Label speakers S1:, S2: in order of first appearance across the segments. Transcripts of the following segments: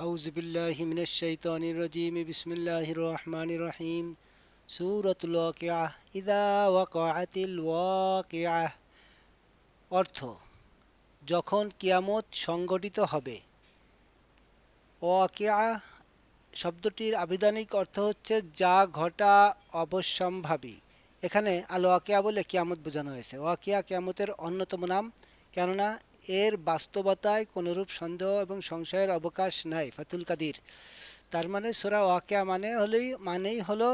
S1: أعوذ بالله من الشيطان الرجيم بسم الله الرحمن الرحيم سورة الواقعة إذا وقعت الواقعة অর্থ যখন কিয়ামত সংগঠিত হবে ওয়াকিয়া শব্দটির আবিধানিক অর্থ হচ্ছে যা ঘটা অবশ্যম্ভাবী এখানে আল ওয়াকিয়া বলে কিয়ামত বোঝানো হয়েছে ওয়াকিয়া কিয়ামতের অন্যতম নাম কেননা এর বাস্তবতায় কোনোরূপ সন্দেহ এবং সংশয়ের অবকাশ নাই, ফাতুল কাদির। তার মানে সুরা ওয়াকিয়া মানে হলেই, মানেই হলো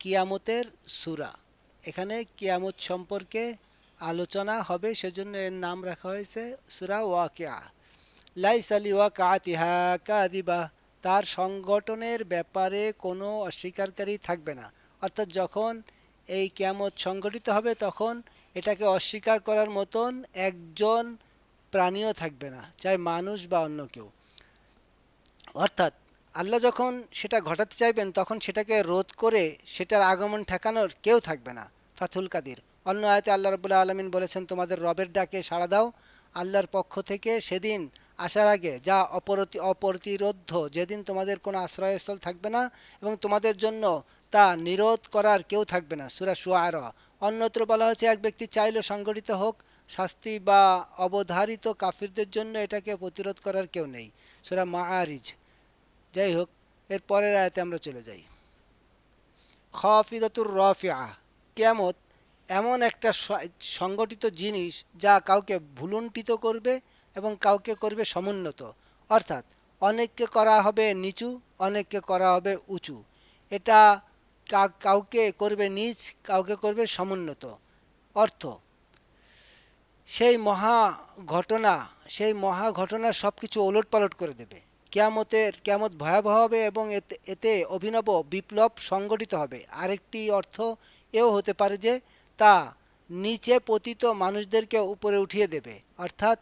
S1: কিয়ামতের সুরা। এখানে কিয়ামত সম্পর্কে আলোচনা হবে, সেজন্য এর নাম রাখা হয়েছে সুরা ওয়াকিয়া। লাইস আলি ওয়াকাতিহা কাদিবা তার সংগঠনের ব্যাপারে কোনো অস্বীকারী থাকবে না। অর্থাৎ যখন এই কিয়ামত সংগঠিত হবে, তখন এটাকে অস্বীকার করার মতন একজন প্রাণীও থাকবে না, চাই মানুষ বা অন্য কেউ। অর্থাৎ আল্লাহ যখন সেটা ঘটাতে চাইবেন, তখন সেটাকে রোধ করে সেটার আগমন ঠেকানোর কেউ থাকবে না ফাথুল কাদির। অন্য আয়তে আল্লাহ রবুল্লাহ আলমিন বলেছেন, তোমাদের রবের ডাকে সাড়া দাও, আল্লাহর পক্ষ থেকে সেদিন আসার আগে যা অপরতি অপ্রতিরোধ যেদিন তোমাদের কোনো আশ্রয়স্থল থাকবে না এবং তোমাদের জন্য তা নিরোধ করার কেউ থাকবে না। সুরা সুয়ার অন্যত্র বলা হয়েছে, এক ব্যক্তি চাইলে সংগঠিত হোক, শাস্তি বা অবধারিত কাফিরদের জন্য এটাকে প্রতিরোধ করার কেউ নেই। সুরা মাআরিজ। যাই হোক, এর পরের আয়াতে আমরা চলে যাই। খফিদাতুর রফিয়া কেমত এমন একটা সংগঠিত জিনিস যা কাউকে ভুলুণ্ঠিত করবে এবং কাউকে করবে সমুন্নত। অর্থাৎ, অনেককে করা হবে নিচু, অনেককে করা হবে উঁচু। এটা কাউকে করবে নিচ, কাউকে করবে সমুন্নত। অর্থ, সেই মহা ঘটনা, সেই মহা ঘটনা সব কিছু ওলট পালট করে দেবে। কেয়ামতের, কেয়ামত ভয়াবহ হবে এবং এতে অভিনব বিপ্লব সংগঠিত হবে। আরেকটি অর্থ এও হতে পারে যে, তা নিচে পতিত মানুষদেরকে উপরে উঠিয়ে দেবে, অর্থাৎ,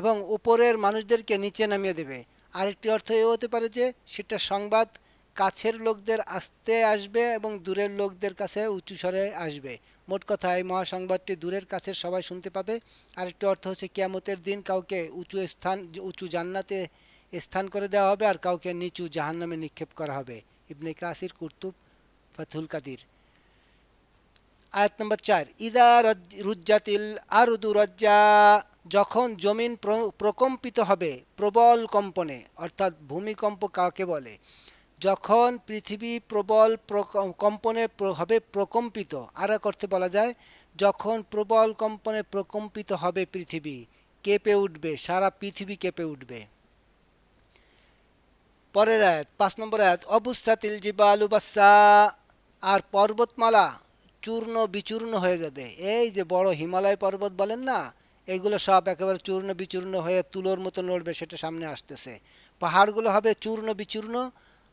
S1: এবং উপরের মানুষদেরকে নিচে নামিয়ে দেবে। আরেকটি অর্থ এও হতে পারে যে, সেটা সংবাদ কাছের লোকদের আসতে আসবে এবং দূরের লোকদের কাছে উঁচু স্বরে আসবে। মোট কথা, এই মহাসংবাদটি দূরের কাছের সবাই শুনতে পাবে। আরেকটি অর্থ হচ্ছে, কিয়ামতের দিন কাউকে উঁচু স্থান, উঁচু জান্নাতে স্থান করে দেওয়া হবে আর কাউকে নিচু জাহান্নামে নিক্ষেপ করা হবে। ইবনে কাসির, কুর্তুব ফাথুল কাদির। আয়াত নম্বর চার, ইদা রুজ্জাতিল আরুদু রজ্জা, যখন জমিন প্রকম্পিত হবে প্রবল কম্পনে, অর্থাৎ ভূমিকম্প কাকে বলে? যখন পৃথিবী প্রবল কম্পনে হবে প্রকম্পিত, আর অর্থে বলা যায়, যখন প্রবল কম্পনে প্রকম্পিত হবে পৃথিবী, কেঁপে উঠবে, সারা পৃথিবী কেঁপে উঠবে। পরের আয়াত, পাঁচ নম্বর আয়াত, অবস্থাতিল জিবালু বাসা আর পর্বতমালা চূর্ণ বিচূর্ণ হয়ে যাবে। এই যে বড় হিমালয় পর্বত বলেন না, এগুলো সব একেবারে চূর্ণ বিচূর্ণ হয়ে তুলোর মতো নড়বে, সেটা সামনে আসতেছে। পাহাড়গুলো হবে চূর্ণ বিচূর্ণ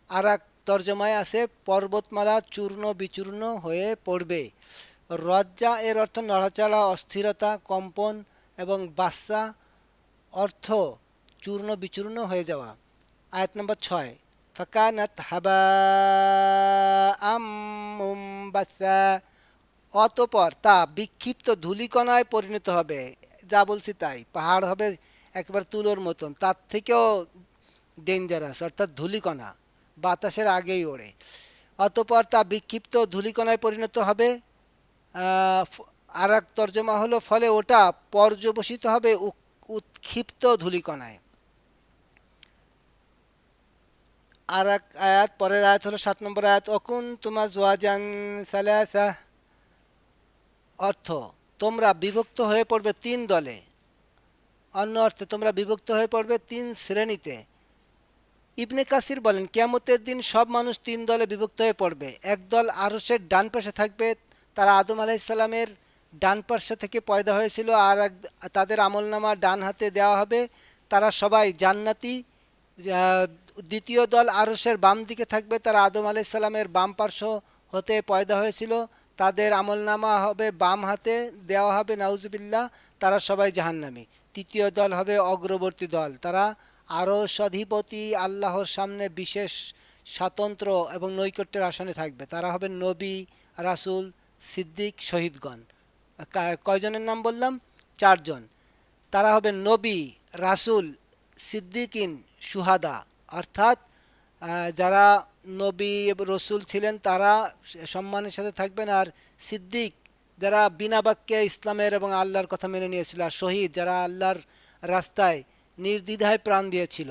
S1: আর এক তর্জমায় আছে, পর্বতমালা চূর্ণ বিচূর্ণ হয়ে পড়বে। রজ্জা এর অর্থ নড়াচড়া, অস্থিরতা, কম্পন এবং বাচ্চা অর্থ চূর্ণ বিচূর্ণ হয়ে যাওয়া। আয়াত নম্বর ছয়, ফাকানাত হাবা আম বাসা অতপর তা বিক্ষিপ্ত ধুলিকণায় পরিণত হবে। যা বলছি তাই, পাহাড় হবে একবার তুলোর মতন, তার থেকেও ডেঞ্জারাস অর্থাৎ ধুলিকণা। বাতাসের আগেই ওড়ে। অতপর তা বিক্ষিপ্ত ধুলিকণায় পরিণত হবে। আর এক তর্জমা হলো ফলে ওটা পর্যবসিত হবে উৎক্ষিপ্ত ধুলিকণায়। আর এক আয়াত, পরের আয়াত হলো সাত নম্বর আয়াত, অকুন তোমার জোয়াজান সালাসা। অর্থ, তোমরা বিভক্ত হয়ে পড়বে তিন দলে। অন্য অর্থে, তোমরা বিভক্ত হয়ে পড়বে তিন শ্রেণীতে। ইবনে কাসির বলেন, কেয়ামতের দিন সব মানুষ তিন দলে বিভক্ত হয়ে পড়বে। একদল আরসের ডান পাশে থাকবে, তারা আদম আলাইসাল্লামের ডান পাশে থেকে পয়দা হয়েছিল, আর তাদের আমলনামা ডান হাতে দেওয়া হবে। তারা সবাই জান্নাতি দ্বিতীয় দল আরসের বাম দিকে থাকবে, তারা আদম আলাইসাল্লামের বাম পার্শ্ব হতে পয়দা হয়েছিল। তাদের আমলনামা হবে বাম হাতে, দেওয়া হবে নাউজবিল্লা তারা সবাই জাহান্নামি। তৃতীয় দল হবে অগ্রবর্তী দল, তারা আরও স্বাধিপতি আল্লাহর সামনে বিশেষ স্বাতন্ত্র এবং নৈকট্যের আসনে থাকবে। তারা হবে নবী, রাসুল, সিদ্দিক, শহীদগণ। কয়জনের নাম বললাম? চারজন। তারা হবে নবী, রাসুল, সিদ্দিকিন, সুহাদা। অর্থাৎ যারা নবী রসুল ছিলেন, তারা সম্মানের সাথে থাকবেন। আর সিদ্দিক, যারা বিনা বাক্যে ইসলামের এবং আল্লাহর কথা মেনে নিয়েছিল, আর শহীদ, যারা আল্লাহর রাস্তায় নির্দ্বিধায় প্রাণ দিয়েছিল।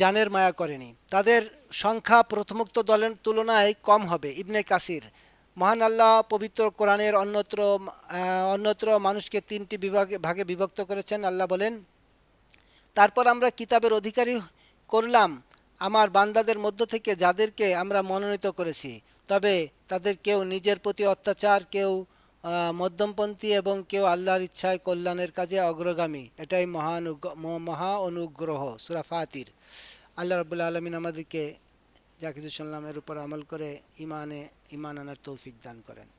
S1: জানের মায়া করেনি। তাদের সংখ্যা প্রথমোক্ত দলের তুলনায় কম হবে। ইবনে কাসির, মহান আল্লাহ পবিত্র কোরআনের অন্যত্র অন্যত্র মানুষকে তিনটি বিভাগে, ভাগে বিভক্ত করেছেন। আল্লাহ বলেন, তারপর আমরা কিতাবের অধিকারী করলাম। আমার বান্দাদের মধ্য থেকে যাদেরকে আমরা মনোনীত করেছি, তবে তাদের কেউ নিজের প্রতি অত্যাচার, কেউ মধ্যমপন্থী এবং কেউ আল্লাহর ইচ্ছায় কল্যাণের কাজে অগ্রগামী। এটাই মহানুগ- মহা অনুগ্রহ সুরাফাতির আল্লাহ রবুল্লা আলমিন আমাদেরকে যা কিছু শুনলাম, এর উপর আমল করে ইমানে ইমান আনার তৌফিক দান করেন।